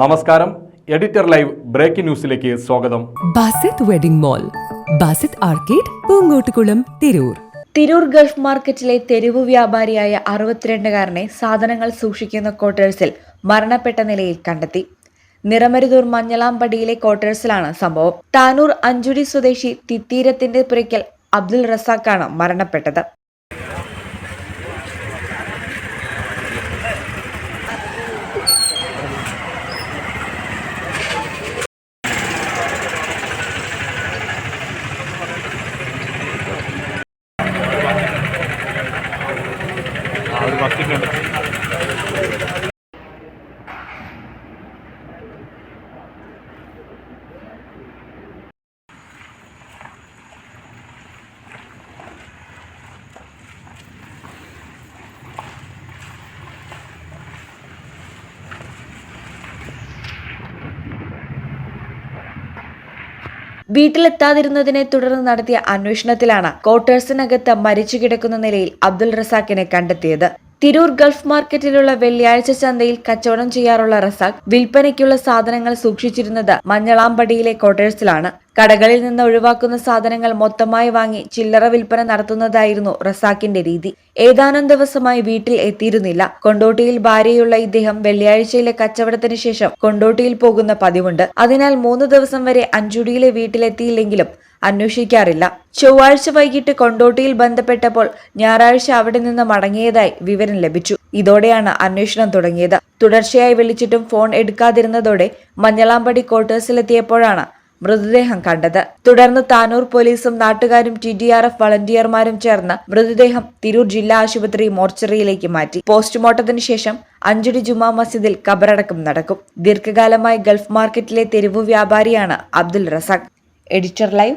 നമസ്കാരം. Editor live breaking ന്യൂസിലേക്ക് സ്വാഗതം. Basith wedding mall Basith arcade Poonkottukulam Tirur. Tirur Gulf മാർക്കറ്റിലെ തെരുവു വ്യാപാരിയായ അറുപത്തിരണ്ടുകാരനെ സാധനങ്ങൾ സൂക്ഷിക്കുന്ന ക്വാർട്ടേഴ്സിൽ മരണപ്പെട്ട നിലയിൽ കണ്ടെത്തി. നിറമരുതൂർ മഞ്ഞളാമ്പടിയിലെ ക്വാർട്ടേഴ്സിലാണ് സംഭവം. താനൂർ അഞ്ചുടി സ്വദേശി തിത്തീരത്തിന്റെ പുരയ്ക്കൽ അബ്ദുൾ റസാഖാണ് മരണപ്പെട്ടത്. Obrigado. വീട്ടിലെത്താതിരുന്നതിനെ തുടർന്ന് നടത്തിയ അന്വേഷണത്തിലാണ് ക്വാർട്ടേഴ്സിനകത്ത് മരിച്ചു കിടക്കുന്ന നിലയിൽ അബ്ദുൾ റസാഖിനെ കണ്ടെത്തിയത്. തിരൂർ ഗൾഫ് മാർക്കറ്റിലുള്ള വെള്ളിയാഴ്ച ചന്തയിൽ കച്ചവടം ചെയ്യാറുള്ള റസാഖ് വിൽപ്പനയ്ക്കുള്ള സാധനങ്ങൾ സൂക്ഷിച്ചിരുന്നത് മഞ്ഞളാമ്പടിയിലെ ക്വാർട്ടേഴ്സിലാണ്. കടകളിൽ നിന്ന് ഒഴിവാക്കുന്ന സാധനങ്ങൾ മൊത്തമായി വാങ്ങി ചില്ലറ വിൽപ്പന നടത്തുന്നതായിരുന്നു റസാക്കിന്റെ രീതി. ഏതാനും ദിവസമായി വീട്ടിൽ എത്തിയിരുന്നില്ല. കൊണ്ടോട്ടിയിൽ ഭാര്യയുള്ള ഇദ്ദേഹം വെള്ളിയാഴ്ചയിലെ കച്ചവടത്തിന് ശേഷം കൊണ്ടോട്ടിയിൽ പോകുന്ന പതിവുണ്ട്. അതിനാൽ മൂന്ന് ദിവസം വരെ അഞ്ചുടിയിലെ വീട്ടിലെത്തിയില്ലെങ്കിലും അന്വേഷിക്കാറില്ല. ചൊവ്വാഴ്ച വൈകിട്ട് കൊണ്ടോട്ടിയിൽ ബന്ധപ്പെട്ടപ്പോൾ ഞായറാഴ്ച അവിടെ നിന്ന് മടങ്ങിയതായി വിവരം ലഭിച്ചു. ഇതോടെയാണ് അന്വേഷണം തുടങ്ങിയത്. തുടർച്ചയായി വിളിച്ചിട്ടും ഫോൺ എടുക്കാതിരുന്നതോടെ മഞ്ഞളാമ്പടി ക്വാർട്ടേഴ്സിലെത്തിയപ്പോഴാണ് മൃതദേഹം കണ്ടത്. തുടർന്ന് താനൂർ പോലീസും നാട്ടുകാരും ടി ഡി ആർ എഫ് വളണ്ടിയർമാരും ചേർന്ന് മൃതദേഹം തിരൂർ ജില്ലാ ആശുപത്രി മോർച്ചറിയിലേക്ക് മാറ്റി. പോസ്റ്റ്മോർട്ടത്തിന് ശേഷം അഞ്ചുടി ജുമാ മസ്ജിദിൽ കബറടക്കം നടക്കും. ദീർഘകാലമായി ഗൾഫ് മാർക്കറ്റിലെ തെരുവു വ്യാപാരിയാണ് അബ്ദുൽ റസാഖ്. Editor live